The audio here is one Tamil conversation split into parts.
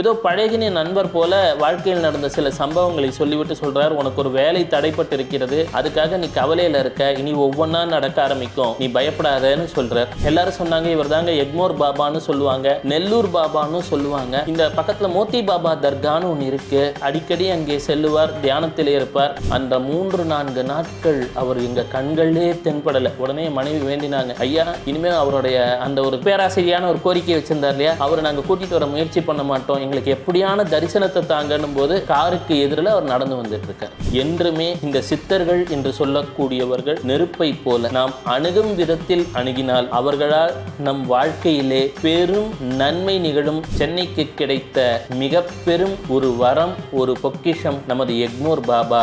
ஏதோ பழகின நண்பர் போல வாழ்க்கையில் நடந்த சில சம்பவங்களை சொல்லிவிட்டு சொல்றார். உனக்கு ஒரு வேலை தடைப்பட்டு இருக்கிறது அதுக்காக நீ கவலையில இருக்க. இனி ஒவ்வொன்றா நடக்க ஆரம்பிக்கும். நீ பயப்படாதன்னு சொல்றார். எல்லாரும் சொன்னாங்க இவர் தாங்க எக்மோர் பாபான்னு சொல்லுவாங்க நெல்லூர் பாபான்னு சொல்லுவாங்க. இந்த பக்கத்துல மோத்தி பாபா தர்கான்னு ஒன்று இருக்கு. அடிக்கடி அங்கே செல்லுவார் தியானத்திலே இருப்பார். அந்த மூன்று நான்கு நாட்கள் அவர் எங்க கண்களிலே தென்படலை. உடனே மனைவி வேண்டினாங்க ஐயா இனிமேல் அவருடைய அந்த ஒரு பேராசிரியான ஒரு கோரிக்கை வச்சிருந்தார் இல்லையா? அவரை நாங்க கூட்டிட்டு வர முயற்சி பண்ண மாட்டோம். எங்களுக்கு எப்படியான தரிசனத்தை தாங்கன்னும் போது காருக்கு எதிரில் அவர் நடந்து வந்துட்டு இருக்கார் என்றுமே இந்த சித்தர்கள் என்று சொல்லக்கூடியவர்கள் நெருப்பை போல நாம் அணுகும் விதத்தில் அணுகினால் அவர்களால் நம் வாழ்க்கையிலே பெரும் நன்மை நிகழும். சென்னைக்கு கிடைத்த மிக பெரும் ஒரு வரம் ஒரு பொக்கிஷம் நமது எக்மோர் பாபா.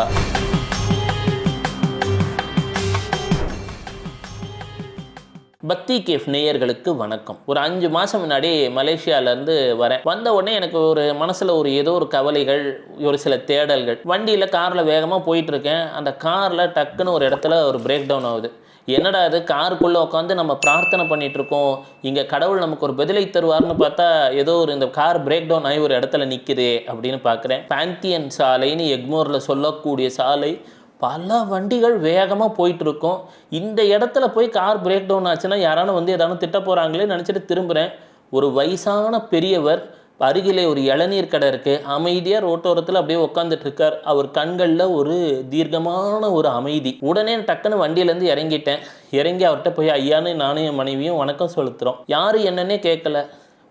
பக்தி கேஃப் நேயர்களுக்கு வணக்கம். ஒரு அஞ்சு மாதம் முன்னாடி மலேசியாவிலேருந்து வரேன். வந்த உடனே எனக்கு ஒரு மனசில் ஒரு ஏதோ ஒரு கவலைகள் ஒரு சில தேடல்கள். வண்டியில் காரில் வேகமாக போயிட்டு இருக்கேன் அந்த காரில் டக்குன்னு ஒரு இடத்துல ஒரு பிரேக் டவுன் ஆகுது. என்னடா இது? காருக்குள்ளே உட்காந்து நம்ம பிரார்த்தனை பண்ணிட்டு இருக்கோம் இங்கே கடவுள் நமக்கு ஒரு பதிலை தருவார்னு பார்த்தா ஏதோ ஒரு இந்த கார் பிரேக் டவுன் ஆகி ஒரு இடத்துல நிற்குதே அப்படின்னு பார்க்குறேன் பாந்தியன் சாலைன்னு எக்மோரில் சொல்லக்கூடிய சாலை பல வண்டிகள் வேகமாக போயிட்டு இருக்கும் இந்த இடத்துல போய் கார் பிரேக் டவுன் ஆச்சுன்னா யாரானு வந்து ஏதாவது திட்ட போகிறாங்களே நினச்சிட்டு திரும்புகிறேன் ஒரு வயசான பெரியவர் அருகிலே ஒரு இளநீர் கடை இருக்குது அமைதியாக ரோட்டோரத்தில் அப்படியே உட்காந்துட்டு இருக்கார் அவர் கண்களில் ஒரு தீர்க்கமான ஒரு அமைதி. உடனே டக்குன்னு வண்டியிலேருந்து இறங்கிட்டேன். இறங்கி அவர்கிட்ட போய் ஐயான்னு நானும் என் மனைவியும் வணக்கம் செலுத்துகிறோம் யார் என்னன்னே கேட்கல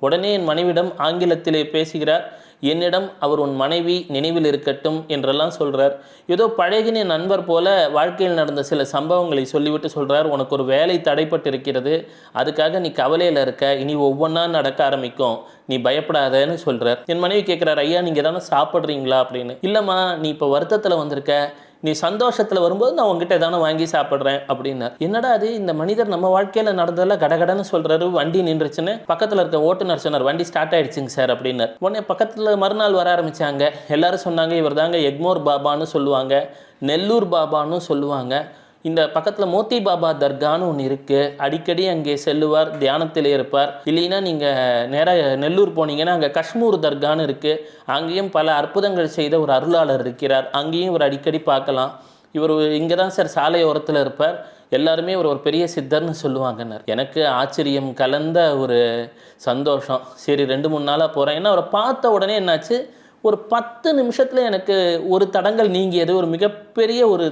உடனே என் மனைவிடம் ஆங்கிலத்திலே பேசுகிறார் என்னிடம் அவர் உன் மனைவி நினைவில் இருக்கட்டும் என்றெல்லாம் சொல்கிறார் ஏதோ பழகின நண்பர் போல வாழ்க்கையில் நடந்த சில சம்பவங்களை சொல்லிவிட்டு சொல்கிறார் உனக்கு ஒரு வேலை தடைப்பட்டு இருக்கிறது அதுக்காக நீ கவலையில் இருக்க இனி ஒவ்வொன்றா நடக்க ஆரம்பிக்கும் நீ பயப்படாதன்னு சொல்கிறார் என் மனைவி கேட்குறாரு ஐயா நீங்கள் தானே சாப்பிட்றீங்களா? அப்படின்னு. இல்லைம்மா நீ இப்போ வருத்தத்தில் வந்திருக்க நீ சந்தோஷத்தில் வரும்போது நான் உங்ககிட்ட தானே வாங்கி சாப்பிட்றேன் அப்படின்னு. என்னடா அது? இந்த மனிதர் நம்ம வாழ்க்கையில் நடந்ததெல்லாம் கடகடன்னு சொல்கிறாரு வண்டி நின்றுச்சுன்னு பக்கத்தில் இருக்க ஓட்டுநர் சொன்னார் வண்டி ஸ்டார்ட் ஆயிடுச்சுங்க சார் அப்படின்னு. உடனே பக்கத்தில் மறுநாள் வர ஆரம்பிச்சாங்க. எல்லாரும் சொன்னாங்க இவர் தாங்க எக்மோர் பாபான்னு சொல்லுவாங்க நெல்லூர் பாபான்னு சொல்லுவாங்க. இந்த பக்கத்தில் மோத்தி பாபா தர்கான்னு ஒன்று இருக்குது அடிக்கடி அங்கே செல்லுவார் தியானத்தில் இருப்பார். இல்லைன்னா நீங்கள் நேராக நெல்லூர் போனீங்கன்னா அங்கே காஷ்மீர் தர்கான்னு இருக்குது அங்கேயும் பல அற்புதங்கள் செய்த ஒரு அருளாளர் இருக்கிறார். அங்கேயும் இவர் அடிக்கடி பார்க்கலாம். இவர் இங்கே தான் சார் சாலையோரத்தில் இருப்பார். எல்லாருமே ஒரு ஒரு பெரிய சித்தர்னு சொல்லுவாங்கன்னார். எனக்கு ஆச்சரியம் கலந்த ஒரு சந்தோஷம். சரி ரெண்டு மூணு நாளாக போகிறேன் ஏன்னா அவரை பார்த்த உடனே என்னாச்சு? ஒரு பத்து நிமிஷத்தில் எனக்கு ஒரு தடங்கள் நீங்கியது. ஒரு மிகப்பெரிய ஒரு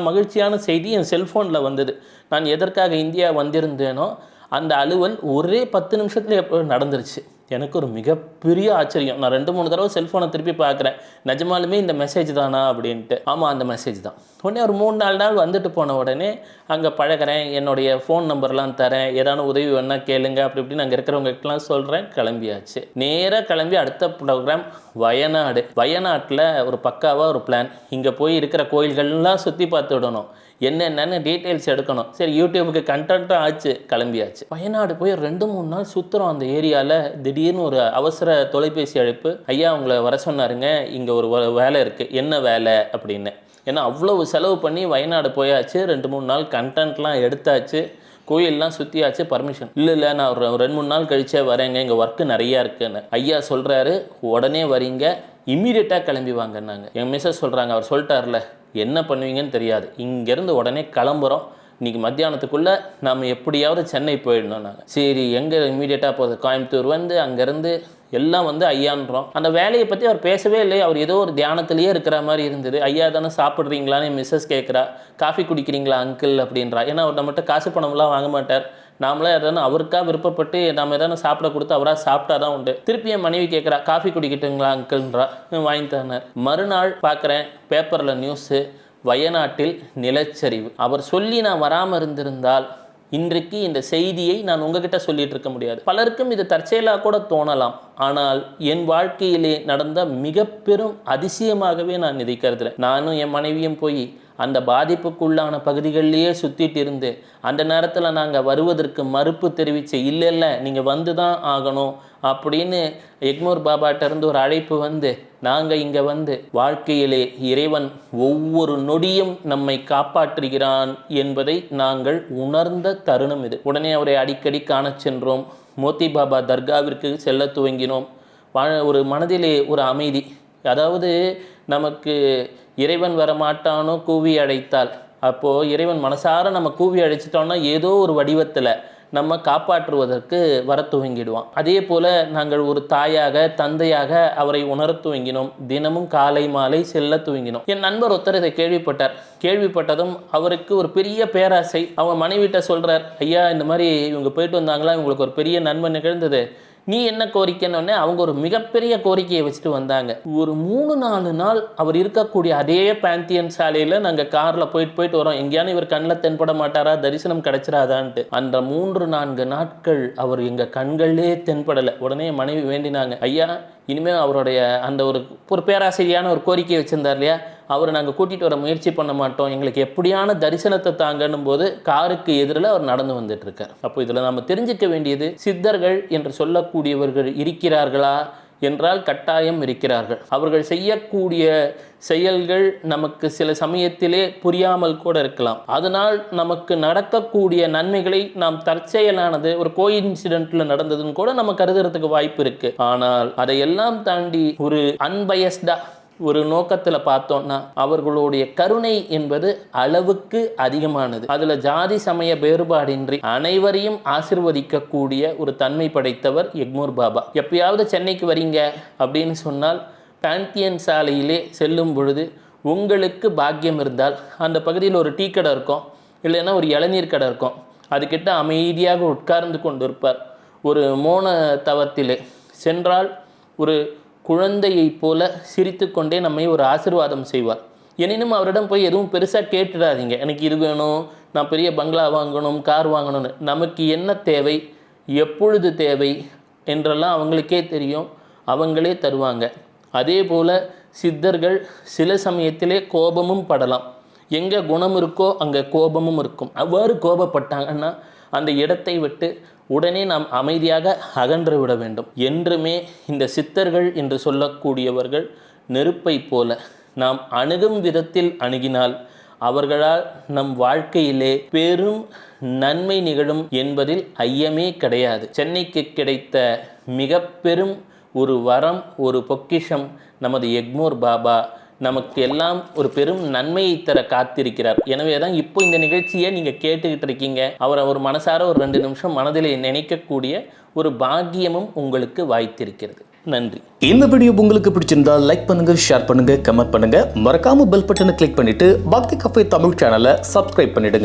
மகிழ்ச்சியான செய்தி என் செல்ஃபோனில் வந்தது. நான் எதற்காக இந்தியா வந்திருந்தேனோ அந்த அலுவல் ஒரே பத்து நிமிஷத்தில் எப்போ நடந்துருச்சு. எனக்கு ஒரு மிகப்பெரிய ஆச்சரியம். நான் ரெண்டு மூணு தடவை செல்ஃபோனை திருப்பி பார்க்குறேன். நிஜமாலுமே இந்த மெசேஜ் தானா அப்படின்ட்டு. ஆமாம் அந்த மெசேஜ் தான். உடனே ஒரு மூணு நாலு நாள் வந்துட்டு போன உடனே அங்கே பழகுறேன். என்னுடைய ஃபோன் நம்பர்லாம் தரேன். ஏதாவது உதவி வேணால் கேளுங்க. அப்படி இப்படின்னு அங்கே இருக்கிறவங்களுக்கெல்லாம் சொல்கிறேன் கிளம்பியாச்சு. நேராக கிளம்பி அடுத்த ப்ரோக்ராம் வயநாடு. வயநாட்டில் ஒரு பக்காவாக ஒரு பிளான் இங்கே போய் இருக்கிற கோயில்கள்லாம் சுற்றி பார்த்து விடணும் என்னென்னு டீட்டெயில்ஸ் எடுக்கணும். சரி யூடியூபுக்கு கண்டென்ட்டும் ஆச்சு கிளம்பியாச்சு. வயநாடு போய் ரெண்டு மூணு நாள் சுற்றுறோம் அந்த ஏரியாவில் திடீர்னு ஒரு அவசர தொலைபேசி அழைப்பு. ஐயா உங்களை வர சொன்னாருங்க இங்கே ஒரு வேலை இருக்குது என்ன வேலை? அப்படின்னு. ஏன்னா அவ்வளவு செலவு பண்ணி வயநாடு போயாச்சு. ரெண்டு மூணு நாள் கண்டென்ட்லாம் எடுத்தாச்சு. கோயிலெலாம் சுற்றியாச்சு பர்மிஷன் இல்லை இல்லை நான் ஒரு ரெண்டு மூணு நாள் கழிச்சே வரேங்க இங்கே ஒர்க்கு நிறையா இருக்குன்னு. ஐயா சொல்கிறாரு உடனே வரீங்க இம்மீடியட்டாக கிளம்பி வாங்கன்னாங்க. என் மிஸ்ஸஸ் சொல்கிறாங்க அவர் சொல்லிட்டார்ல என்ன பண்ணுவீங்கன்னு தெரியாது. இங்கேருந்து உடனே கிளம்புறோம். இன்றைக்கி மத்தியானத்துக்குள்ளே நம்ம எப்படியாவது சென்னை போயிடணும் நாங்கள் சரி எங்கே இமீடியட்டாக போகுது கோயம்புத்தூர் வந்து அங்கேருந்து எல்லாம் வந்து ஐயான்றோம். அந்த வேலையை பற்றி அவர் பேசவே இல்லை அவர் ஏதோ ஒரு தியானத்திலேயே இருக்கிற மாதிரி இருந்தது. ஐயா தானே சாப்பிட்றீங்களான்னு மிஸ்ஸஸ் கேட்குறா காஃபி குடிக்கிறீங்களா அங்கிள் அப்படின்றா. ஏன்னா அவர் நம்மகிட்ட காசு பணம்லாம் வாங்க மாட்டார். நாமளே எதனா அவருக்கா விருப்பப்பட்டு நாம் எதனா சாப்பிட கொடுத்து அவராக சாப்பிட்டா தான் உண்டு. திருப்பி என் மனைவி கேட்குறா காஃபி குடிக்கிட்டுங்களா அங்கிள்ன்றா வாங்கி தரேன் மறுநாள் பார்க்குறேன் பேப்பரில் நியூஸு வயநாட்டில் நிலச்சரிவு. அவர் சொல்லி நான் வராமல் இருந்திருந்தால் இன்றைக்கு இந்த செய்தியை நான் உங்ககிட்ட சொல்லிட்டு இருக்க முடியாது. பலருக்கும் இது தற்செயலாக கூட தோணலாம். ஆனால் என் வாழ்க்கையிலே நடந்த மிக பெரும் அதிசயமாகவே நான் இதை கருதுறேன். நானும் என் மனைவியும் போய் அந்த பாதிப்புக்குள்ளான பகுதிகளிலேயே சுற்றிட்டு இருந்து அந்த நேரத்தில் நாங்கள் வருவதற்கு மறுப்பு தெரிவித்து இல்லை இல்லை நீங்கள் வந்து தான் ஆகணும் அப்படின்னு எக்மோர் பாபாட்ட இருந்து ஒரு அழைப்பு வந்து நாங்கள் இங்கே வந்து வாழ்க்கையிலே இறைவன் ஒவ்வொரு நொடியும் நம்மை காப்பாற்றுகிறான் என்பதை நாங்கள் உணர்ந்த தருணம் இது. உடனே அவரை அடிக்கடி காண சென்றோம். மோத்தி பாபா தர்காவிற்கு செல்ல துவங்கினோம். ஒரு மனதிலே ஒரு அமைதி. அதாவது நமக்கு இறைவன் வரமாட்டானோ கூவி அழைத்தால். அப்போது இறைவன் மனசார நம்ம கூவி அழைச்சிட்டோம்னா ஏதோ ஒரு வடிவத்தில் நம்ம காப்பாற்றுவதற்கு வர துவங்கிடுவான். அதே போல் நாங்கள் ஒரு தாயாக தந்தையாக அவரை உணர துவங்கினோம். தினமும் காலை மாலை செல்ல துவங்கினோம். என் நண்பர் ஒருத்தர் இதை கேள்விப்பட்டார். கேள்விப்பட்டதும் அவருக்கு ஒரு பெரிய பேராசை. அவங்க மனைவிட்ட சொல்கிறார் ஐயா இந்த மாதிரி இவங்க போயிட்டு வந்தாங்களா? இவங்களுக்கு ஒரு பெரிய நன்மை நிகழ்ந்தது. நீ என்ன கோரிக்கைன்னு அவங்க ஒரு மிகப்பெரிய கோரிக்கையை வச்சுட்டு வந்தாங்க. ஒரு மூணு நாலு நாள் அவர் இருக்கக்கூடிய அதே பேந்தியன் சாலையில் நாங்கள் காரில் போயிட்டு போயிட்டு வரோம். எங்கேயானு இவர் கண்ணில் தென்பட மாட்டாரா? தரிசனம் கிடைச்சிடாதான்ட்டு அந்த மூன்று நான்கு நாட்கள் அவர் எங்கள் கண்களிலே தென்படலை. உடனே மனைவி வேண்டினாங்க. ஐயா இனிமேல் அவருடைய அந்த ஒரு ஒரு பேராசிரியான ஒரு கோரிக்கை வச்சிருந்தார் இல்லையா? அவரை நாங்கள் கூட்டிகிட்டு வர முயற்சி பண்ண மாட்டோம். எங்களுக்கு எப்படியான தரிசனத்தை தாங்கன்னும் போது காருக்கு எதிரில் அவர் நடந்து வந்துட்டு இருக்கார் அப்போ இதில் நம்ம தெரிஞ்சுக்க வேண்டியது சித்தர்கள் என்று சொல்லக்கூடியவர்கள் இருக்கிறார்களா? என்றால் கட்டாயம் இருக்கிறார்கள். அவர்கள் செய்யக்கூடிய செயல்கள் நமக்கு சில சமயத்திலே புரியாமல் கூட இருக்கலாம். அதனால் நமக்கு நடக்கக்கூடிய நன்மைகளை நாம் தற்செயலானது ஒரு கோயின்சிடென்ட்ல நடந்ததுன்னு கூட நம்ம கருதுறதுக்கு வாய்ப்பு இருக்கு. ஆனால் அதையெல்லாம் தாண்டி ஒரு அன்பயஸ்டா ஒரு நோக்கத்தில் பார்த்தோம்னா அவர்களுடைய கருணை என்பது அளவுக்கு அதிகமானது. அதில் ஜாதி சமய வேறுபாடின்றி அனைவரையும் ஆசிர்வதிக்கக்கூடிய ஒரு தன்மை படைத்தவர் எக்மூர் பாபா. எப்பயாவது சென்னைக்கு வரீங்க அப்படின்னு சொன்னால் பேண்டியன் சாலையிலே செல்லும் பொழுது உங்களுக்கு பாக்கியம் இருந்தால் அந்த பகுதியில் ஒரு டீ கடை இருக்கும் இல்லைன்னா ஒரு இளநீர் கடை இருக்கும். அதுக்கிட்ட அமைதியாக உட்கார்ந்து கொண்டிருப்பார். ஒரு மோன தவத்திலே சென்றால் ஒரு குழந்தையைப் போல சிரித்துக்கொண்டே நம்மை ஒரு ஆசீர்வாதம் செய்வார். எனினும் அவரிடம் போய் எதுவும் பெருசாக கேட்டுடாதீங்க. எனக்கு இது வேணும் நான் பெரிய பங்களா வாங்கணும் கார் வாங்கணும்னு. நமக்கு என்ன தேவை? எப்பொழுது தேவை? என்றெல்லாம் அவங்களுக்கே தெரியும். அவங்களே தருவாங்க. அதே போல் சித்தர்கள் சில சமயத்திலே கோபமும் படலாம். எங்கே குணம் இருக்கோ அங்கே கோபமும் இருக்கும். அவ்வாறு கோபப்பட்டாங்கன்னா அந்த இடத்தை விட்டு உடனே நாம் அமைதியாக அகன்று விட வேண்டும். என்றுமே இந்த சித்தர்கள் என்று சொல்லக்கூடியவர்கள் நெருப்பைப் போல நாம் அணுகும் விதத்தில் அணுகினால் அவர்களால் நம் வாழ்க்கையிலே பெரும் நன்மை நிகழும் என்பதில் ஐயமே கிடையாது. சென்னைக்கு கிடைத்த மிக பெரும் ஒரு வரம் ஒரு பொக்கிஷம் நமது எக்மோர் பாபா நமக்கு எல்லாம் ஒரு பெரும் நன்மையை தர காத்திருக்கிறார். எனவே தான் இப்போ இந்த நிகழ்ச்சியை நீங்கள் கேட்டுக்கிட்டு இருக்கீங்க. அவரை ஒரு மனசார ஒரு ரெண்டு நிமிஷம் மனதில் நினைக்கக்கூடிய ஒரு பாக்கியமும் உங்களுக்கு வாய்த்திருக்கிறது. நன்றி. இந்த வீடியோ உங்களுக்கு பிடிச்சிருந்தா லைக் பண்ணுங்க ஷேர் பண்ணுங்க கமெண்ட் பண்ணுங்க. மறக்காம பெல் பட்டனை கிளிக் பண்ணிட்டு பக்தி கஃபே தமிழ் சேனலை சப்ஸ்கிரைப் பண்ணிடுங்க.